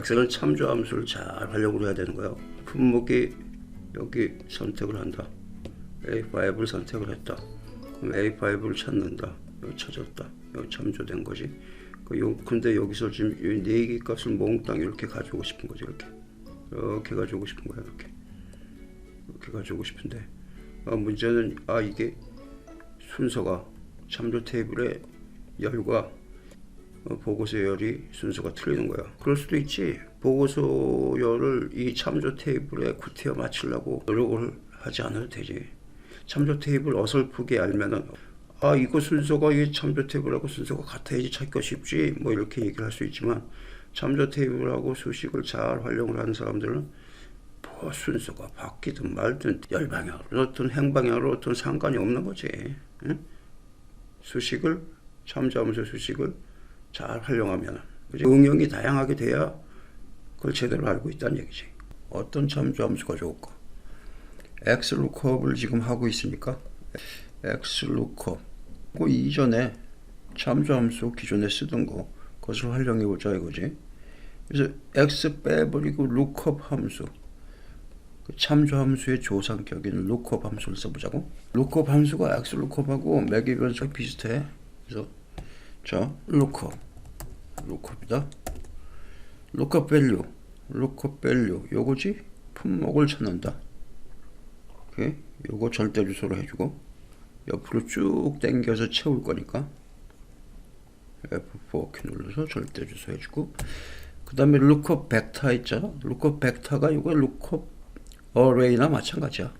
엑셀은 참조 함수를 잘 활용을 해야 되는 거예요. 품목이 여기 선택을 한다. A5를 선택을 했다. 그럼 A5를 찾는다. 여기 찾았다. 여기 참조된 거지. 그 요, 근데 여기서 지금 이 네개 값을 몽땅 이렇게 가져오고 싶은 거지. 이렇게. 이렇게 가져오고 싶은 거야. 이렇게. 이렇게 가져오고 싶은데 아, 문제는 아 이게 순서가 참조 테이블의 열과 어, 보고서 열이 순서가 틀리는 거야. 그럴 수도 있지. 보고서 열을 이 참조 테이블에 구태여 맞추려고 노력을 하지 않아도 되지. 참조 테이블 어설프게 알면은 아 이거 순서가 이 참조 테이블하고 순서가 같아야지 찾기가 쉽지. 뭐 이렇게 얘기를 할 수 있지만 참조 테이블하고 수식을 잘 활용을 하는 사람들은 뭐 순서가 바뀌든 말든 열 방향으로 어떤 행 방향으로 어떤 상관이 없는 거지. 응? 수식을 참조하면서 수식을 잘 활용하면? 응용이 다양하게 돼야 그걸 제대로 알고 있다는 얘기지. 어떤 참조함수가 좋을까? x루컵을 지금 하고 있으니까 x루컵 그 이전에 참조함수 기존에 쓰던 거 그것을 활용해 보자 이거지. 그래서 x 빼버리고 루컵 함수 그 참조 함수의 조상격인 루컵 함수를 써보자고. 루컵 함수가 x 루컵하고 매개 변수가 비슷해. 그래서 자 루컵 루컵이다. 루컵 밸류 루컵 밸류 요거지? 품목을 찾는다. 오케이. 요거 절대 주소로 해주고. 옆으로 쭉 당겨서 채울 거니까. F4 키 눌러서 절대 주소 해주고. 그 다음에 루컵 벡터 있죠? 루컵 벡터가 이거 루컵 어레이나 마찬가지야.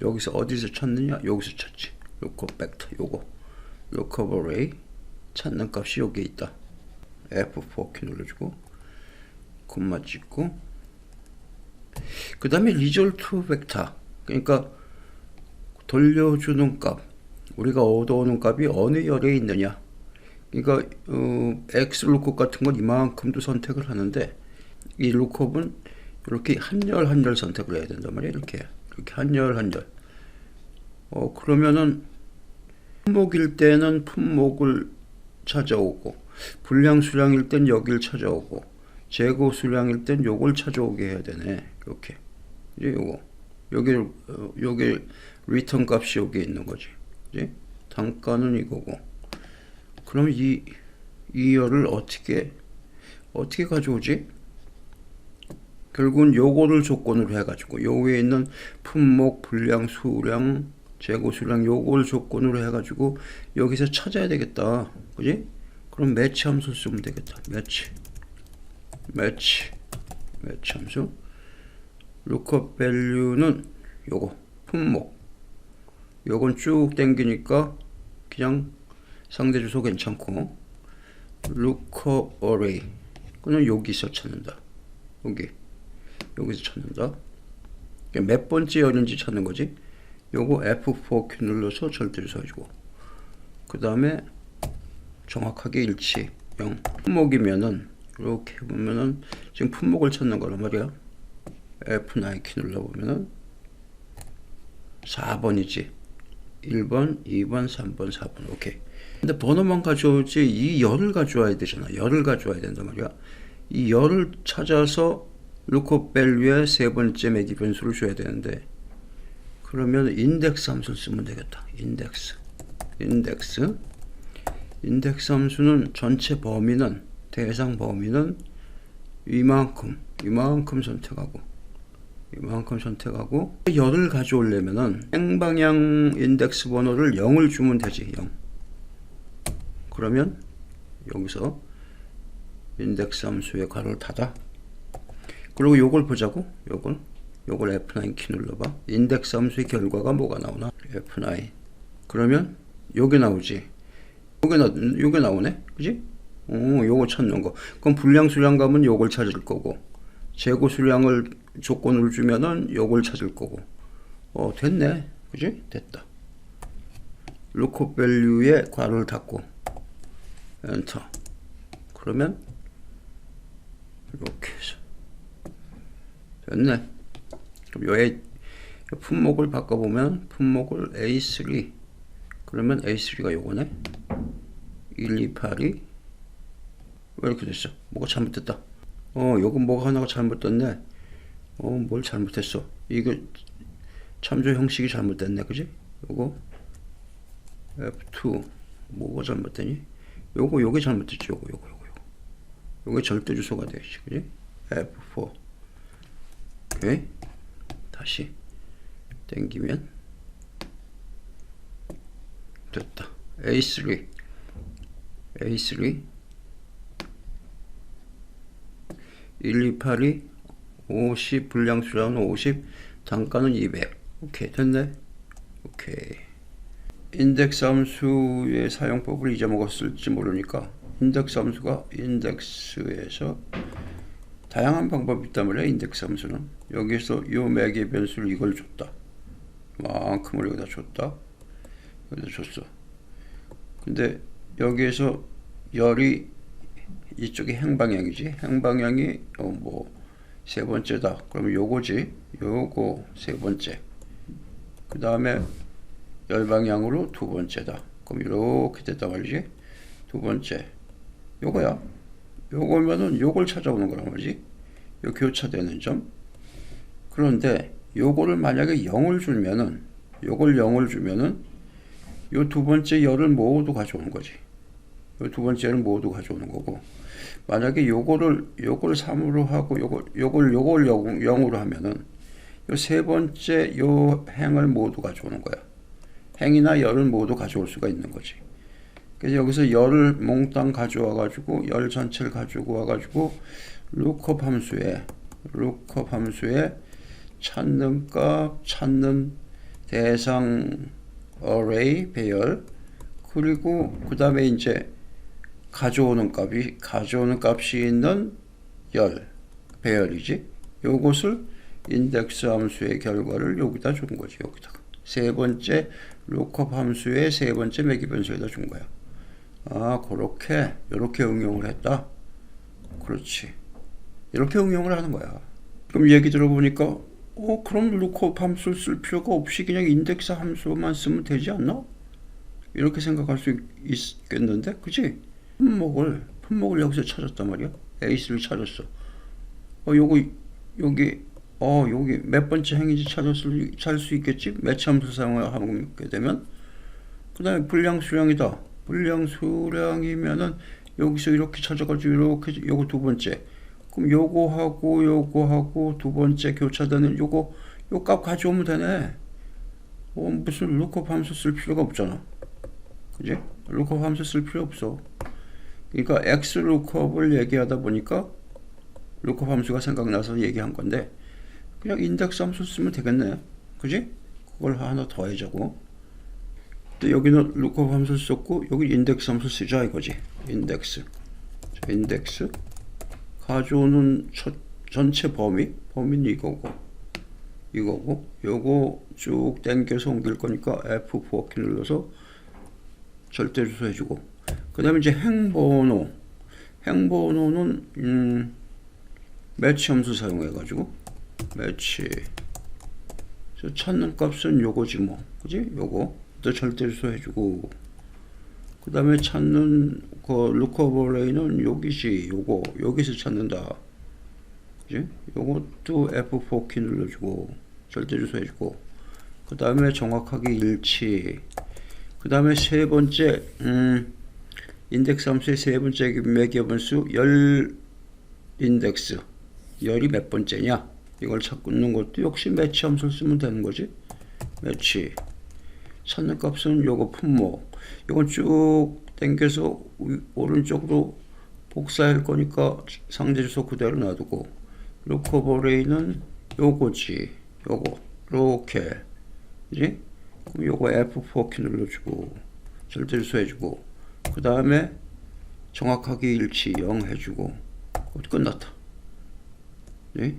여기서 어디서 찾느냐? 여기서 찾지. 루컵 벡터 요거. 루컵 어레이 찾는 값이 여기에 있다. F4 키 눌러주고 콤마 찍고. 그 다음에 리졸트 벡터. 그러니까 돌려주는 값. 우리가 얻어오는 값이 어느 열에 있느냐. 그러니까 어, X 루컵 같은 건 이만큼도 선택을 하는데 이 루컵은 이렇게 한 열 한 열 선택을 해야 된단 말이에요. 이렇게. 이렇게 한 열 한열. 어 그러면은 품목일 때는 품목을 찾아오고 불량 수량일 땐 여길 찾아오고 재고 수량일 땐 요걸 찾아오게 해야 되네. 이렇게. 이제 요거. 여기 어, 여기 리턴 값이 여기 있는 거지. 그지? 단가는 이거고. 그럼 이, 이 열을 어떻게 어떻게 가져오지? 결국은 요거를 조건으로 해가지고 요 위에 있는 품목, 분량, 수량, 재고 수량 요걸 조건으로 해가지고 여기서 찾아야 되겠다. 그지? 그럼 매치 함수 쓰면 되겠다. 매치. 매치. 매치 함수. lookup value는 요거 품목. 요건 쭉 당기니까 그냥 상대 주소 괜찮고 lookup array 그는 여기서 찾는다. 여기 여기서 찾는다. 몇 번째 열인지 찾는 거지. 요거 F4 키 눌러서 절대 주소 해주고 그 다음에 정확하게 일치 0 품목이면은 이렇게 보면은 지금 품목을 찾는 거란 말이야. F9 키 눌러보면은 4번이지. 1번, 2번, 3번, 4번. 오케이. 근데 번호만 가져오지 이 열을 가져와야 되잖아. 열을 가져와야 된단 말이야. 이 열을 찾아서 루컵 밸류의 세 번째 매기 변수를 줘야 되는데 그러면 인덱스 함수를 쓰면 되겠다. 인덱스. 인덱스. 인덱스 함수는 전체 범위는 대상 범위는 이만큼 이만큼 선택하고 이만큼 선택하고 열을 가져오려면은 행방향 인덱스 번호를 0을 주면 되지 0 그러면 여기서 인덱스 함수의 괄호를 닫아 그리고 요걸 보자고 요걸 요걸 F9 키 눌러봐. 인덱스 함수의 결과가 뭐가 나오나? F9 그러면 요게 나오지. 요게 나 요게 나오네. 그지? 어 요거 찾는 거. 그럼 불량 수량 가면 요걸 찾을 거고 재고 수량을 조건을 주면은 요걸 찾을 거고. 어 됐네. 그지? 됐다. 루컵 밸류에 괄호를 닫고 엔터 그러면 이렇게 해서 됐네 그럼 여기 품목을 바꿔보면 품목을 A3 그러면 A3가 요거네 128이 왜 이렇게 됐어 뭐가 잘못됐다 어, 요거 뭐가 하나가 잘못됐네. 어, 뭘 잘못했어? 이거 참조 형식이 잘못됐네, 그지? 요거 F2 뭐가 잘못되니? 요거 요게 잘못됐지, 요거 요거 요거 요거. 요게 절대 주소가 되지, 그지? F4 오케이. 다시 땡기면 됐다. A3 A3 1282 50 분량 수량은 50 단가는 200 오케이 됐네. 오케이. 인덱스 함수의 사용법을 잊어먹었을지 모르니까 인덱스 함수가 인덱스에서 다양한 방법이 있단 말이야 인덱스 함수는. 여기서 요 매개 변수를 이걸 줬다. 만큼을 여기다 줬다. 여기다 줬어. 근데 여기에서 열이 이쪽이 행방향이지. 행방향이 어 뭐 세 번째다. 그러면 요거지. 요거 세 번째. 그 다음에 열방향으로 두 번째다. 그럼 이렇게 됐단 말이지. 두 번째. 요거야 요거면은 요걸 찾아오는 거란 말이지 요 교차되는 점 그런데 요거를 만약에 0을 주면은 요걸 0을 주면은 요 두 번째 열을 모두 가져오는 거지 요 두 번째 열을 모두 가져오는 거고 만약에 요거를 요걸 3으로 하고 요걸 요걸 요걸 0으로 하면은 요 세 번째 요 행을 모두 가져오는 거야. 행이나 열을 모두 가져올 수가 있는 거지. 그래서 여기서 열을 몽땅 가져와 가지고 열 전체를 가지고 와 가지고 lookup 함수에 lookup 함수에 찾는 값, 찾는 대상 array 배열 그리고 그 다음에 이제 가져오는 값이 가져오는 값이 있는 열 배열이지. 요것을 인덱스 함수의 결과를 여기다 준 거지. 여기다가 세 번째 lookup 함수의 세 번째 매기 변수에다 준 거야. 아, 그렇게 이렇게 응용을 했다. 그렇지. 이렇게 응용을 하는 거야. 그럼 얘기 들어보니까 어, 그럼 lookup 함수를 쓸 필요가 없이 그냥 인덱스 함수만 쓰면 되지 않나? 이렇게 생각할 수 있겠는데, 그지? 품목을 품목을 여기서 찾았단 말이야. 에이스를 찾았어. 어 요거 여기 어 여기 몇 번째 행인지 찾았을 찾을 수 있겠지. 매참수 사용을 하게 되면 그 다음에 분량 수량이다. 분량 수량이면은 여기서 이렇게 찾아가지고 이렇게 요거 두 번째. 그럼 요거 하고 요거 하고 두 번째 교차되는 요거 요 값 가져오면 되네. 어 무슨 루컵 함수 쓸 필요가 없잖아. 그지? 루컵 함수 쓸 필요 없어. 그러니까 x 루컵을 얘기하다 보니까 루컵 함수가 생각나서 얘기한 건데 그냥 인덱스 함수 쓰면 되겠네. 그지? 그걸 하나 더 해자고. 또 여기는 루컵 함수 썼고 여기 인덱스 함수 쓰자 이거지. 인덱스. 자, 인덱스. 가져오는 첫, 전체 범위? 범위는 이거고. 이거고. 요거 쭉 당겨서 옮길 거니까 F4 키 눌러서 절대 주소 해주고. 그 다음에 이제 행번호. 행번호는 음, 매치 함수 사용해 가지고. 매치. 찾는 값은 요거지 뭐. 그지? 요거 또 절대 주소 해주고. 그 다음에 찾는 그 루커버레이는 여기지 요거 여기서 찾는다. 그지? 요것도 F4 키 눌러주고 절대 주소 해주고. 그 다음에 정확하게 일치. 그 다음에 세 번째 음, 인덱스 함수의 세 번째 매개분수 열 인덱스. 열이 몇 번째냐? 이걸 찾는 것도 역시 매치 함수를 쓰면 되는 거지. 매치 찾는 값은 요거 품목 이건 쭉 당겨서 오른쪽으로 복사할 거니까 상대 주소 그대로 놔두고 루커버레이는 요거지 요거 이렇게 그지 그럼 요거 F4 키 눌러주고 절대 주소 해주고 그 다음에 정확하게 일치 0 해주고 끝났다. 네?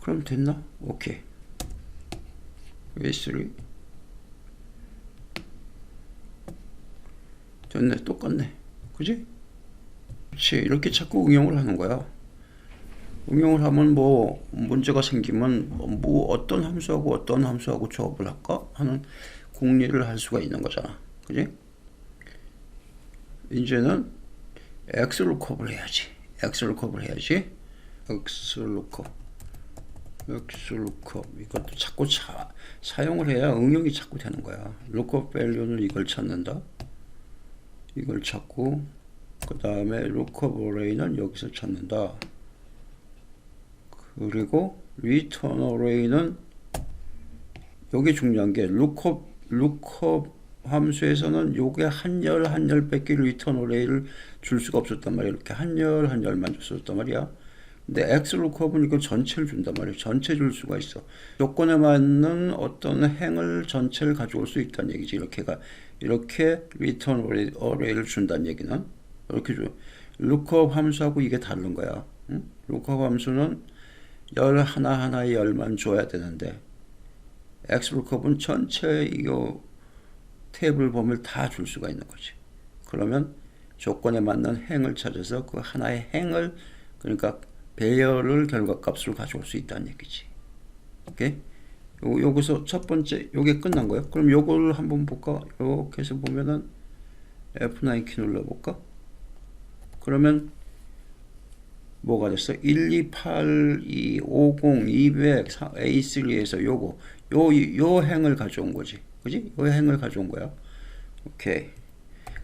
그럼 됐나? 오케이. A3 됐네. 똑같네. 그지? 그렇지. 이렇게 자꾸 응용을 하는 거야. 응용을 하면 뭐 문제가 생기면 뭐 어떤 함수하고 어떤 함수하고 조합을 할까 하는 공리를 할 수가 있는 거잖아. 그지? 이제는 X로 컵을 해야지. 엑셀루컵을 해야지. 엑셀루컵. 엑셀루컵. 이것도 자꾸 차, 사용을 해야 응용이 자꾸 되는 거야. 루컵 밸류는 이걸 찾는다. 이걸 찾고 그 다음에 루컵 어레이는 여기서 찾는다. 그리고 리턴 어레이는 여기 중요한 게 루컵 루컵 함수에서는 요게 한열 한열 뺏기 리턴 어레이를 줄 수가 없었단 말이야. 이렇게 한열 한열만 줬었단 말이야. 근데 X 루컵은 이거 전체를 준단 말이야. 전체 줄 수가 있어. 요건에 맞는 어떤 행을 전체를 가져올 수 있다는 얘기지. 이렇게가 이렇게 리턴 어레이를 준다는 얘기는 이렇게 줘. 루컵 함수하고 이게 다른 거야. 응? 루컵 함수는 열 하나 하나의 열만 줘야 되는데 엑스루컵은 전체 이거 테이블 범위를 다 줄 수가 있는 거지. 그러면 조건에 맞는 행을 찾아서 그 하나의 행을 그러니까 배열을 결과값으로 가져올 수 있다는 얘기지. 오케이? 요, 여기서 첫 번째 요게 끝난 거예요. 그럼 요거를 한번 볼까? 이렇게 해서 보면은 F9 키 눌러볼까? 그러면 뭐가 됐어? 1, 2, 8, 2, 50, 200, A3에서 요거 요, 요 행을 가져온 거지. 그지? 요 행을 가져온 거야. 오케이.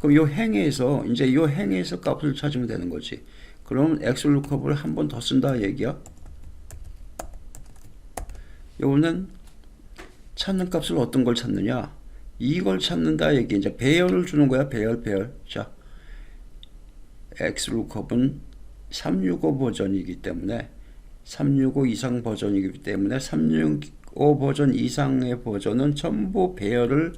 그럼 요 행에서 이제 요 행에서 값을 찾으면 되는 거지. 그럼 엑셀루컵을 한 번 더 쓴다 얘기야. 요거는 찾는 값을 어떤 걸 찾느냐? 이걸 찾는다 얘기. 이제 배열을 주는 거야. 배열, 배열. 자, 엑셀루컵은 365 버전이기 때문에 365 이상 버전이기 때문에 365 버전 이상의 버전은 전부 배열을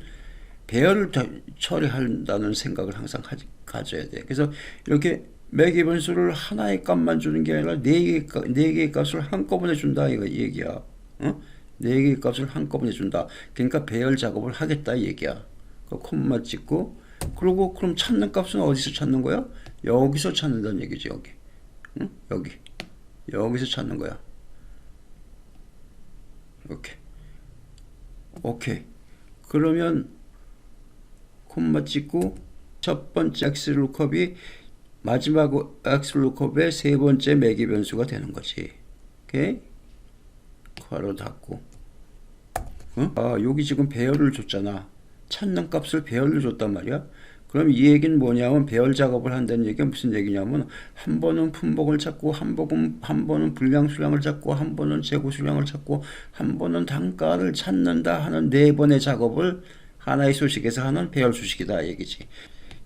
배열을 처리한다는 생각을 항상 가져야 돼. 그래서 이렇게 매개 변수를 하나의 값만 주는 게 아니라 네 개, 네 개의 값을 한꺼번에 준다 이거 얘기야. 어? 네 개의 값을 한꺼번에 준다. 그러니까 배열 작업을 하겠다 얘기야. 그 콤마 찍고 그리고 그럼 찾는 값은 어디서 찾는 거야? 여기서 찾는다는 얘기지 여기. 응? 여기. 여기서 찾는 거야. 이렇게. 오케이. 그러면 콤마 찍고 첫 번째 x 루컵이 마지막 x 루컵의 세 번째 매기 변수가 되는 거지. 괄호 닫고. 어? 아, 여기 지금 배열을 줬잖아. 찾는 값을 배열을 줬단 말이야. 그럼 이 얘기는 뭐냐면 배열 작업을 한다는 얘기가 무슨 얘기냐면 한 번은 품목을 찾고 한 번은 한 번은 분량 수량을 찾고 한 번은 재고 수량을 찾고 한 번은 단가를 찾는다 하는 네 번의 작업을 하나의 수식에서 하는 배열 수식이다 얘기지.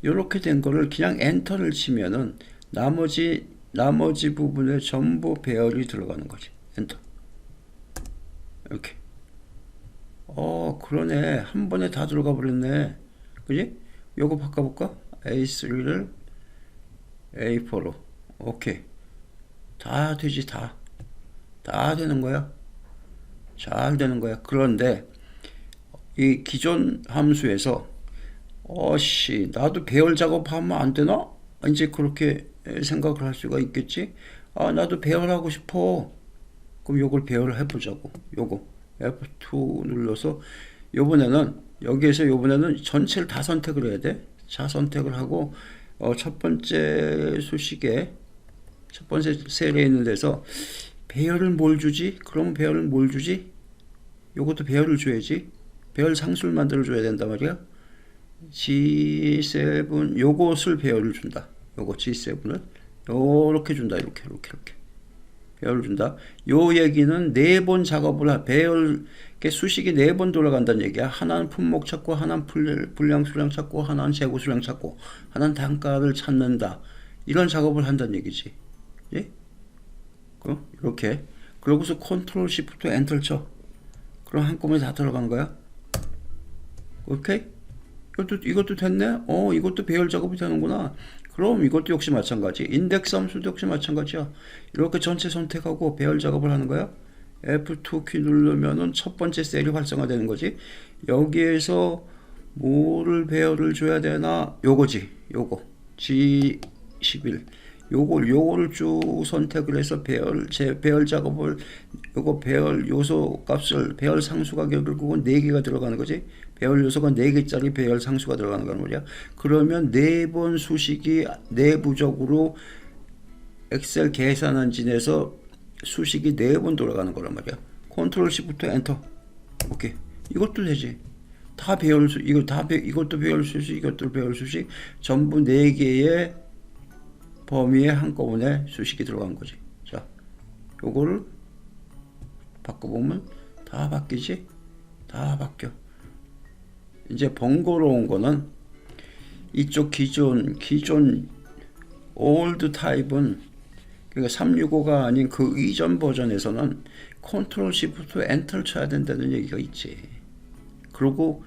이렇게 된 거를 그냥 엔터를 치면은 나머지 나머지 부분에 전부 배열이 들어가는 거지. 엔터. 이렇게. 어 그러네 한 번에 다 들어가 버렸네. 그지? 요거 바꿔볼까? A3를 A4로 오케이 다 되지 다 다 되는 거야 잘 되는 거야 그런데 이 기존 함수에서 어씨 나도 배열 작업하면 안 되나? 이제 그렇게 생각을 할 수가 있겠지 아 나도 배열하고 싶어 그럼 요걸 배열을 해보자고 요거 F2 눌러서 요번에는 여기에서 요번에는 전체를 다 선택을 해야 돼. 자 선택을 하고 어, 첫 번째 수식에 첫 번째 셀에 있는 데서 배열을 뭘 주지? 그럼 배열을 뭘 주지? 요것도 배열을 줘야지. 배열 상수를 만들어 줘야 된단 말이야. G7 요것을 배열을 준다. 요거 G7을 요렇게 준다. 이렇게 이렇게 이렇게. 배열을 준다. 요 얘기는 네 번 작업을 하, 배열 수식이 네 번 돌아간다는 얘기야. 하나는 품목 찾고, 하나는 분량 수량 찾고, 하나는 재고 수량 찾고, 하나는 단가를 찾는다. 이런 작업을 한다는 얘기지. 예? 그 이렇게. 그러고서 컨트롤 시프트 엔터를 쳐. 그럼 한꺼번에 다 들어간 거야. 오케이? 이것도, 이것도 됐네? 어, 이것도 배열 작업이 되는구나. 그럼 이것도 역시 마찬가지. 인덱스 함수도 역시 마찬가지야. 이렇게 전체 선택하고 배열 작업을 하는 거야. F2 키 누르면은 첫 번째 셀이 활성화되는 거지. 여기에서 뭐를 배열을 줘야 되나? 요거지. 요거. G11. 요걸 요거를 쭉 선택을 해서 배열 제 배열 작업을 요거 배열 요소 값을 배열 상수가 결국은 네 개가 들어가는 거지. 배열 요소가 네 개짜리 배열 상수가 들어가는 거란 말이야. 그러면 네 번 수식이 내부적으로 엑셀 계산 엔진에서 수식이 네 번 돌아가는 거란 말이야. 컨트롤 시프트 엔터. 오케이. 이것도 되지. 다 배열 수 이거 다 배, 이것도 배열 수식 이것도 배열 수식 전부 네 개의 범위에 한꺼번에 수식이 들어간 거지. 자, 요거를 바꿔보면 다 바뀌지? 다 바뀌어. 이제 번거로운 거는 이쪽 기존 기존 올드 타입은 그러니까 365가 아닌 그 이전 버전에서는 컨트롤 시프트 엔터를 쳐야 된다는 얘기가 있지. 그리고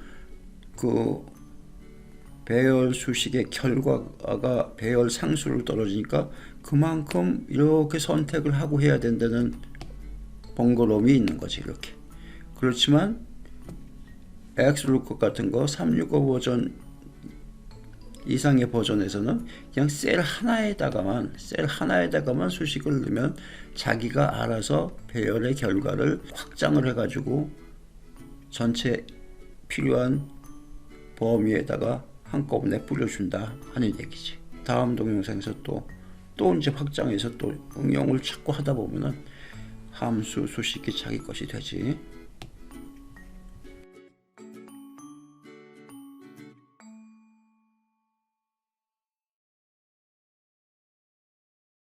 그 배열 수식의 결과가 배열 상수를 떨어지니까 그만큼 이렇게 선택을 하고 해야 된다는 번거로움이 있는 거지 이렇게. 그렇지만 엑스루컷 같은 거 365 버전 이상의 버전에서는 그냥 셀 하나에다가만 셀 하나에다가만 수식을 넣으면 자기가 알아서 배열의 결과를 확장을 해가지고 전체 필요한 범위에다가 한꺼번에 뿌려준다 하는 얘기지. 다음 동영상에서 또, 또 이제 확장해서 또 응용을 찾고 하다 보면은 함수 수식이 자기 것이 되지.